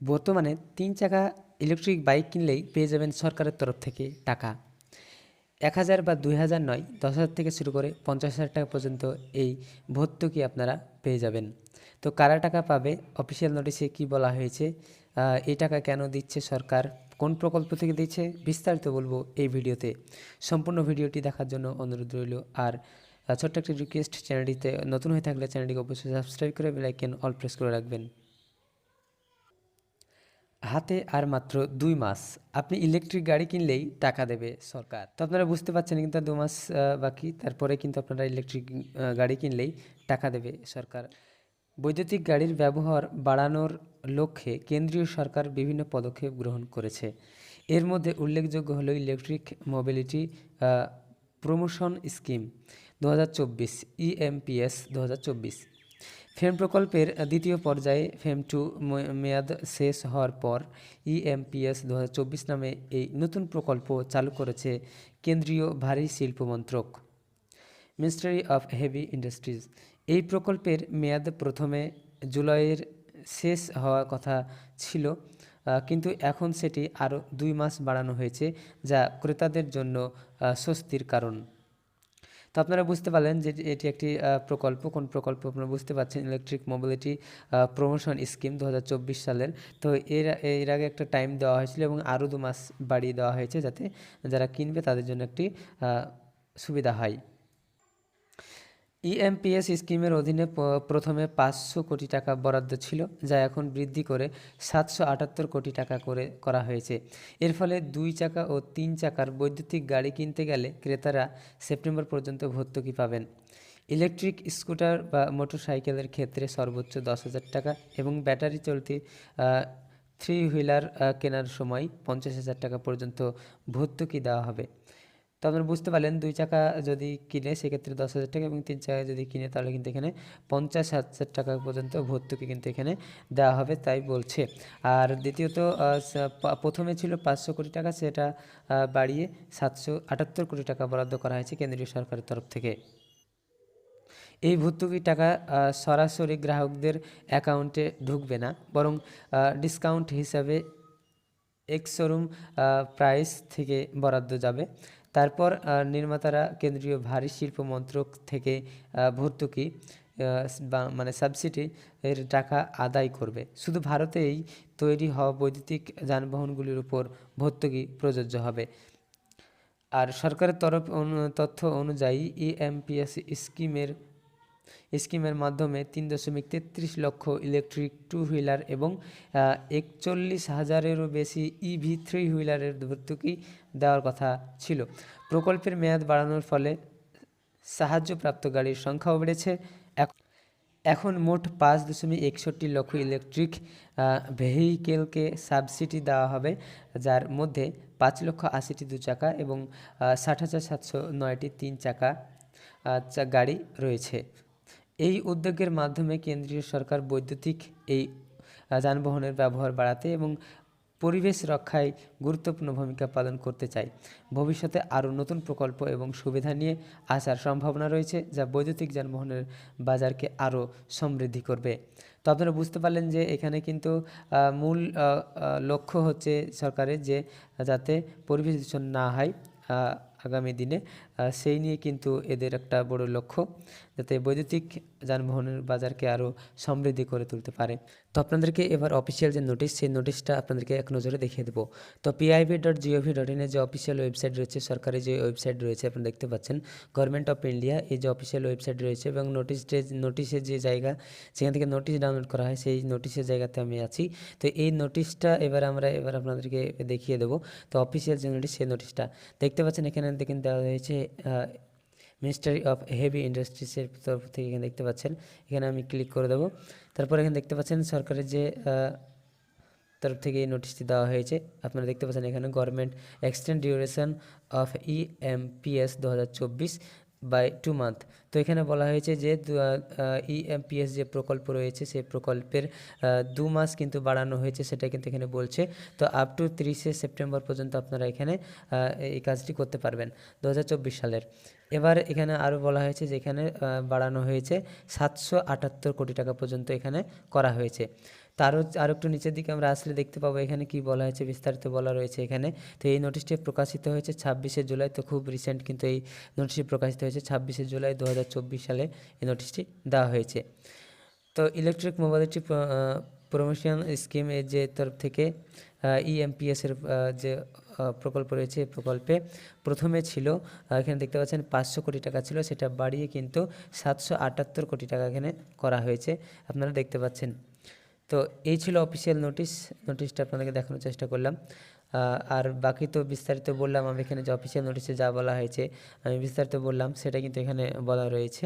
বর্তমানে তিন চাকা ইলেকট্রিক বাইক কিনলেই পেয়ে যাবেন সরকারের তরফ থেকে টাকা। এক হাজার বা দুই হাজার নয়, দশ হাজার থেকে শুরু করে পঞ্চাশ হাজার টাকা পর্যন্ত এই ভর্তুকি আপনারা পেয়ে যাবেন। তো কারা টাকা পাবে? অফিসিয়াল নোটিশে কি বলা হয়েছে? এই টাকা কেন দিচ্ছে সরকার? কোন প্রকল্প থেকে দিচ্ছে? বিস্তারিত বলব এই ভিডিওতে। সম্পূর্ণ ভিডিওটি দেখার জন্য অনুরোধ রইল। আর ছোট্ট একটি রিকোয়েস্ট চ্যানেলটিতে নতুন হয়ে থাকলে চ্যানেলটিকে অবশ্যই সাবস্ক্রাইব করে বেলাইকেন অল প্রেস করে রাখবেন। হাতে আর মাত্র দুই মাস। আপনি ইলেকট্রিক গাড়ি কিনলেই টাকা দেবে সরকার। তো আপনারা বুঝতে পারছেন কিন্তু দু মাস বাকি। তারপরে কিন্তু আপনারা ইলেকট্রিক গাড়ি কিনলেই টাকা দেবে সরকার। বৈদ্যুতিক গাড়ির ব্যবহার বাড়ানোর লক্ষ্যে কেন্দ্রীয় সরকার বিভিন্ন পদক্ষেপ গ্রহণ করেছে। এর মধ্যে উল্লেখযোগ্য হলো ইলেকট্রিক মোবিলিটি প্রমোশন স্কিম দু হাজার চব্বিশ ইএমপিএস দু হাজার চব্বিশ। ফেম প্রকল্পের দ্বিতীয় পর্যায়ে ফেম টু মেয়াদ শেষ হওয়ার পর ইএমপিএস দু হাজার চব্বিশ নামে এই নতুন প্রকল্প চালু করেছে কেন্দ্রীয় ভারী শিল্প মন্ত্রক মিনিস্ট্রি অফ হেভি ইন্ডাস্ট্রিজ এই প্রকল্পের মেয়াদ প্রথমে জুলাইয়ের শেষ হওয়ার কথা ছিল কিন্তু এখন সেটি আরও দুই মাস বাড়ানো হয়েছে, যা ক্রেতাদের জন্য স্বস্তির কারণ। তো আপনারা বুঝতে পারলেন যে এটি একটি প্রকল্প। কোন প্রকল্প? আপনারা বুঝতে পারছেন ইলেকট্রিক মোবিলিটি প্রমোশন স্কিম দু হাজার চব্বিশ সালের। তো এর এর আগে একটা টাইম দেওয়া হয়েছিল এবং আরও দু মাস বাড়িয়ে দেওয়া হয়েছে যাতে যারা কিনবে তাদের জন্য একটি সুবিধা হয়। ইএমপিএস স্কিমের অধীনে প্রথমে পাঁচশো কোটি টাকা বরাদ্দ ছিল, যা এখন বৃদ্ধি করে সাতশো আটাত্তর কোটি টাকা করে করা হয়েছে। এর ফলে দুই চাকা ও তিন চাকার বৈদ্যুতিক গাড়ি কিনতে গেলে ক্রেতারা সেপ্টেম্বর পর্যন্ত ভর্তুকি পাবেন। ইলেকট্রিক স্কুটার বা মোটরসাইকেলের ক্ষেত্রে সর্বোচ্চ দশ হাজার টাকা এবং ব্যাটারি চলতি থ্রি হুইলার কেনার সময় পঞ্চাশ হাজার টাকা পর্যন্ত ভর্তুকি দেওয়া হবে। তো আপনারা বুঝতে পারলেন দুই চাকা যদি কিনে সেক্ষেত্রে দশ হাজার টাকা এবং তিন চাকা যদি কিনে, তাহলে কিন্তু এখানে পঞ্চাশ হাজার টাকা পর্যন্ত ভর্তুকি কিন্তু এখানে দেওয়া হবে, তাই বলছে। আর দ্বিতীয়ত প্রথমে ছিল পাঁচশো কোটি টাকা, সেটা বাড়িয়ে সাতশো আটাত্তর কোটি টাকা বরাদ্দ করা হয়েছে কেন্দ্রীয় সরকারের তরফ থেকে। এই ভর্তুকি টাকা সরাসরি গ্রাহকদের অ্যাকাউন্টে ঢুকবে না, বরং ডিসকাউন্ট হিসাবে এক্স শোরুম প্রাইস থেকে বরাদ্দ যাবে। তারপর নির্মাতারা কেন্দ্রীয় ভারী শিল্প মন্ত্রক থেকে ভর্তুকি মানে সাবসিডি এর টাকা আদায় করবে। শুধু ভারতেই তৈরি হওয়া বৈদ্যুতিক যানবাহনগুলির উপর ভর্তুকি প্রযোজ্য হবে। আর সরকারের তরফ তথ্য অনুযায়ী ইএমপিএস স্কিমের স্কিমের মাধ্যমে তিন দশমিক তেত্রিশ লক্ষ ইলেকট্রিক টু হুইলার এবং একচল্লিশ হাজারেরও বেশি ইভি থ্রি হুইলারের ভর্তুকি দেওয়ার কথা ছিল। প্রকল্পের মেয়াদ বাড়ানোর ফলে সাহায্যপ্রাপ্ত গাড়ির সংখ্যাও বেড়েছে। এখন মোট পাঁচ দশমিক একষট্টি লক্ষ ইলেকট্রিক ভেহিকেলকে সাবসিডি দেওয়া হবে, যার মধ্যে পাঁচ লক্ষ আশিটি দু চাকা এবং ষাট হাজার সাতশো নয়টি তিন চাকা গাড়ি রয়েছে। এই উদ্যোগের মাধ্যমে কেন্দ্রীয় সরকার বৈদ্যুতিক এই যানবাহনের ব্যবহার বাড়াতে এবং পরিবেশ রক্ষায় গুরুত্বপূর্ণ ভূমিকা পালন করতে চায়। ভবিষ্যতে আরও নতুন প্রকল্প এবং সুবিধা নিয়ে আসার সম্ভাবনা রয়েছে যা বৈদ্যুতিক যানবাহনের বাজারকে আরও সমৃদ্ধি করবে। তো আপনারা বুঝতে পারলেন যে এখানে কিন্তু মূল লক্ষ্য হচ্ছে সরকারের যে, যাতে পরিবেশ দূষণ না হয় আগামী দিনে। সেই নিয়ে কিন্তু এদের একটা বড় লক্ষ্য, যাতে বৈদ্যুতিক যানবাহনের বাজারকে আরও সমৃদ্ধি করে তুলতে পারে। তো আপনাদেরকে এবার অফিসিয়াল যে নোটিশ সেই নোটিশটা আপনাদেরকে এক নজরে দেখিয়ে দেবো। তো পিআইবি ডট জিওভি ডট ইনের যে অফিসিয়াল ওয়েবসাইট রয়েছে, সরকারি যে ওয়েবসাইট রয়েছে, আপনারা দেখতে পাচ্ছেন গভর্নমেন্ট অফ ইন্ডিয়া এই যে অফিসিয়াল ওয়েবসাইট রয়েছে এবং নোটিশ নোটিশের যে জায়গা, সেখান থেকে নোটিশ ডাউনলোড করা হয়, সেই নোটিশের জায়গাতে আমি আছি। তো এই নোটিশটা এবার আমরা, এবার আপনাদেরকে দেখিয়ে দেবো। তো অফিসিয়াল যে নোটিশ সেই নোটিশটা দেখতে পাচ্ছেন এখানে দেখেন দেওয়া হয়েছে মিনিস্ট্রি অফ হেভি ইন্ডাস্ট্রিজের তরফ থেকে এখানে দেখতে পাচ্ছেন। এখানে আমি ক্লিক করে দেবো। তারপর এখানে দেখতে পাচ্ছেন সরকারের যে তরফ থেকে এই নোটিশটি দেওয়া হয়েছে। আপনারা দেখতে পাচ্ছেন এখানে government extend duration of EMPS দু বাই টু মান্থ তো এখানে বলা হয়েছে যে ইএমপিএস যে প্রকল্প রয়েছে, সেই প্রকল্পের দু মাস কিন্তু বাড়ানো হয়েছে, সেটা কিন্তু এখানে বলছে। তো আপ টু তিরিশে সেপ্টেম্বর পর্যন্ত আপনারা এখানে এই কাজটি করতে পারবেন দু হাজার চব্বিশ সালের। এবার এখানে আরও বলা হয়েছে যে, এখানে বাড়ানো হয়েছে সাতশো আটাত্তর কোটি টাকা পর্যন্ত এখানে করা হয়েছে। তারও আরও একটু নিচের দিকে আমরা আসলে দেখতে পাবো এখানে কি বলা হয়েছে, বিস্তারিত বলা রয়েছে এখানে। তো এই নোটিশটি প্রকাশিত হয়েছে ছাব্বিশে জুলাই, তো খুব রিসেন্ট কিন্তু এই নোটিশটি প্রকাশিত হয়েছে ছাব্বিশে জুলাই দু হাজার চব্বিশ সালে এই নোটিশটি দেওয়া হয়েছে। তো ইলেকট্রিক মোবাইলটি প্রমোশন স্কিম এর যে তরফ থেকে ইএমপিএস এর যে প্রকল্প রয়েছে এই প্রকল্পে প্রথমে ছিল এখানে দেখতে পাচ্ছেন পাঁচশো কোটি টাকা ছিল, সেটা বাড়িয়ে কিন্তু সাতশো আটাত্তর কোটি টাকা এখানে করা হয়েছে। আপনারা দেখতে পাচ্ছেন তো এই ছিল অফিসিয়াল নোটিশ নোটিশটা আপনাদেরকে দেখানোর চেষ্টা করলাম। আর বাকি তো বিস্তারিত বললাম, আমি এখানে যে অফিসিয়াল নোটিশে যা বলা হয়েছে, আমি বিস্তারিত বললাম, সেটা কিন্তু এখানে বলা রয়েছে।